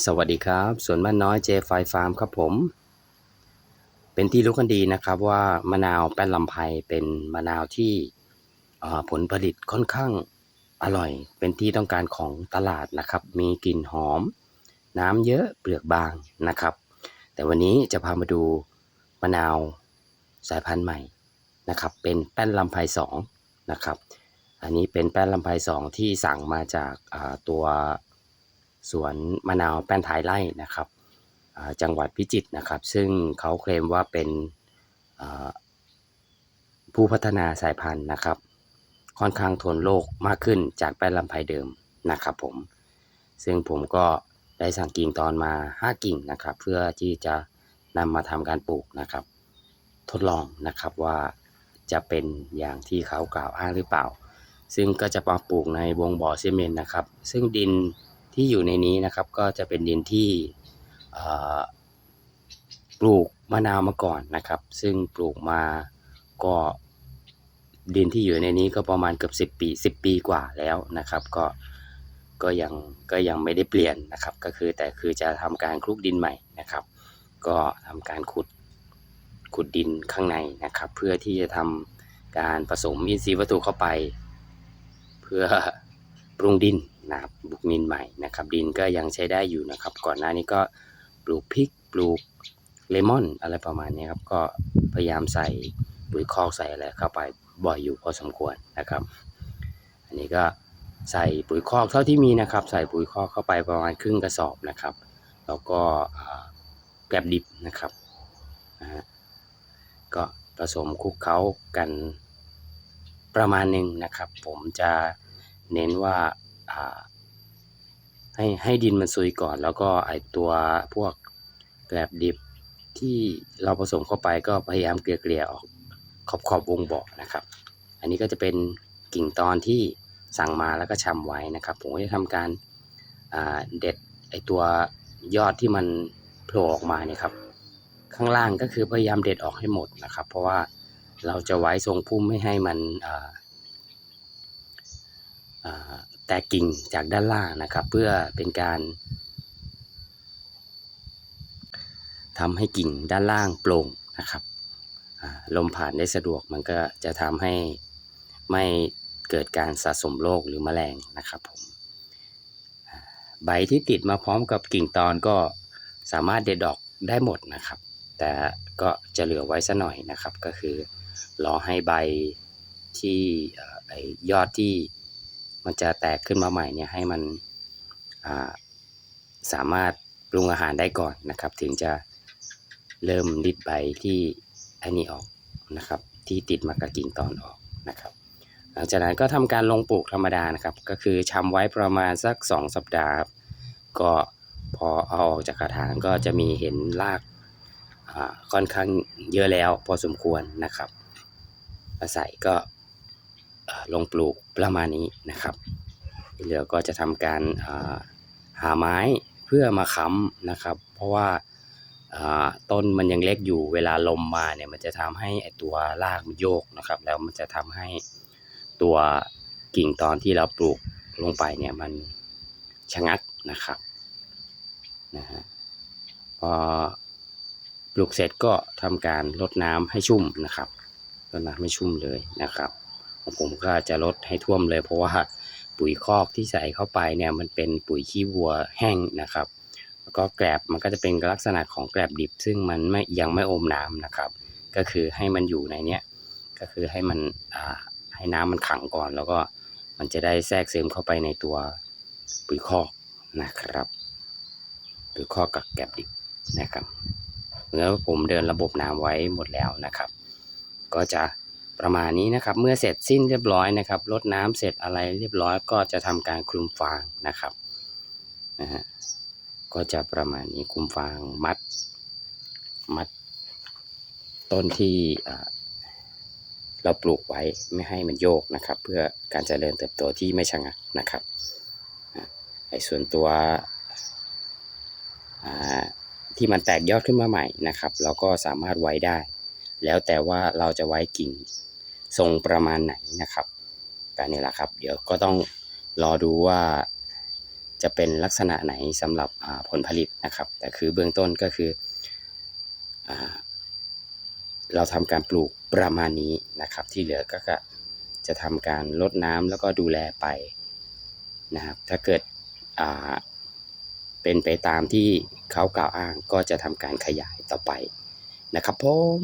สวัสดีครับสวนบ้านน้อยเจไฟฟาร์มครับผม เป็นที่รู้กันดีนะครับว่ามะนาวแป้นลำไพเป็นมะนาวที่ผลผลิตค่อนข้างอร่อย เป็นที่ต้องการของตลาดนะครับ มีกลิ่นหอม น้ำเยอะเปลือกบางนะครับ แต่วันนี้จะพามาดูมะนาวสายพันธุ์ใหม่นะครับ เป็นแป้นลำไพสองนะครับ อันนี้เป็นแป้นลำไพสองที่สั่งมาจากตัว สวนมะนาวแป้นท้ายไร่นะครับจังหวัดพิจิตรนะครับ ซึ่งเขาเคลมว่าเป็นผู้พัฒนาสายพันธุ์นะครับ ค่อนข้างทนโรคมากขึ้นจากแป้นลำไพเดิมนะครับผม ซึ่งผมก็ได้สั่งกิ่งตอนมา 5 กิ่งนะครับ เพื่อที่จะนำมาทำการปลูกนะครับ ทดลองนะครับว่าจะเป็นอย่างที่เขากล่าวอ้างหรือเปล่า ซึ่งก็จะมาปลูกในวงบ่อซีเมนต์นะครับ ซึ่งดิน ที่อยู่ในนี้นะครับก็จะเป็นดินที่ปลูกมะนาวมาก่อนนะครับ ซึ่งปลูกมาก็ดินที่อยู่ในนี้ก็ประมาณเกือบ10 ปี 10 ปีกว่าแล้วนะครับ ก็ก็ยังก็ยังไม่ได้เปลี่ยนนะครับ ก็คือแต่คือจะทำการคลุกดินใหม่นะครับ ก็ทำการขุดขุดดินข้างในนะครับ เพื่อที่จะทำการผสมอินทรีย์วัตถุเข้าไป เพื่อ รุงดินนะครับบุกดินใหม่นะครับ ดินก็ยังใช้ได้อยู่นะครับ ก่อนหน้านี้ก็ปลูกพริกปลูกเลมอนอะไรประมาณนี้ครับ ก็พยายามใส่ปุ๋ยคอกใส่อะไรเข้าไปบ่อยอยู่พอสมควรนะครับ อันนี้ก็ใส่ปุ๋ยคอกเท่าที่มีนะครับ ใส่ปุ๋ยคอกเข้าไปประมาณครึ่งกระสอบนะครับ แล้วก็แกลบดิบนะครับก็ผสมคลุกเคล้ากันประมาณหนึ่งนะครับ ผมจะ เน้นว่าให้ให้ดินมันซุยก่อน แล้วก็ไอตัวพวกแกลบดิบที่เราผสมเข้าไปก็พยายามเกลี่ยๆออกขอบขอบวงบ่อนะครับ อันนี้ก็จะเป็นกิ่งตอนที่สั่งมาแล้วก็ชำไว้นะครับ ผมก็จะทำการเด็ดไอตัวยอดที่มันโผล่ออกมาเนี่ยครับข้างล่างก็คือพยายามเด็ดออกให้หมดนะครับ เพราะว่าเราจะไว้ทรงพุ่มไม่ให้มันอ่าอ่า แตกกิ่งจากด้านล่างนะครับ เพื่อเป็นการทำให้กิ่งด้านล่างโปร่งนะครับลมผ่านได้สะดวกมันก็จะทำให้ไม่เกิดการสะสมโรคหรือแมลงนะครับผมใบที่ติดมาพร้อมกับกิ่งตอนก็สามารถเด็ดดอกได้หมดนะครับ แต่ก็จะเหลือไว้สัหน่อยนะครับ ก็คือรอให้ใบที่ออยอดที่ มันจะแตกขึ้นมาใหม่เนี่ยให้มันาสามารถปรุงอาหารได้ก่อนนะครับ ถึงจะเริ่มริดใบที่อันนี้ออกนะครับ ที่ติดมากับกิ่งตอนออกนะครับ หลังจากนั้นก็ทำการลงปลูกธรรมดานะครับ ก็คือชำไว้ประมาณสัก 2 สัปดาห์ก็พอเอาออกจากกระถางก็จะมีเห็นรากค่อนข้างเยอะแล้วพอสมควรนะครับอาศัยก็ ลงปลูกประมาณนี้นะครับที่เหลือก็จะทำการหาไม้เพื่อมาค้ำนะครับ เพราะว่าต้นมันยังเล็กอยู่เวลาลมมาเนี่ยมันจะทำให้ไอตัวรากมันโยกนะครับ แล้วมันจะทำให้ตัวกิ่งตอนที่เราปลูกลงไปเนี่ยมันชะงักนะครับนะฮะพอปลูกเสร็จก็ทำการรดน้ำให้ชุ่มนะครับรดน้ำให้ชุ่มเลยนะครับ ผมก็จะลดให้ท่วมเลย เพราะว่าปุ๋ยคอกที่ใส่เข้าไปเนี่ยมันเป็นปุ๋ยขี้วัวแห้งนะครับ แล้วก็แกลบมันก็จะเป็นลักษณะของแกลบดิบ ซึ่งมันไม่ยังไม่อมน้ำนะครับ ก็คือให้มันอยู่ในเนี้ยก็คือให้มันอ่าให้น้ำมันขังก่อน แล้วก็มันจะได้แทรกซึมเข้าไปในตัวปุ๋ยคอกนะครับปุ๋ยคอกกับแกลบดิบนะครับแล้วผมเดินระบบน้ำไว้หมดแล้วนะครับ ก็จะ ประมาณนี้นะครับ เมื่อเสร็จสิ้นเรียบร้อยนะครับรดน้ำเสร็จอะไรเรียบร้อยก็จะทำการคลุมฟางนะครับนะฮะก็จะประมาณนี้คลุมฟางมัด มัด ต้นที่เราปลูกไว้ไม่ให้มันโยกนะครับ เพื่อการเจริญเติบโตที่ไม่ชะงักนะครับไอ้ส่วนตัวที่มันแตกยอดขึ้นมาใหม่นะครับ เราก็สามารถไว้ได้ แล้วแต่ว่าเราจะไว้กิ่ง ทรงประมาณไหนนะครับการนี้แหละครับ เดี๋ยวก็ต้องรอดูว่าจะเป็นลักษณะไหนสำหรับผลผลิตนะครับ แต่คือเบื้องต้นก็คืออเราทำการปลูกประมาณนี้นะครับ ที่เหลือก็จะทำการลดน้ำแล้วก็ดูแลไปนะครับ ถ้าเกิดเป็นไปตามที่เขากล่าวอ้างก็จะทำการขยายต่อไปนะครับผม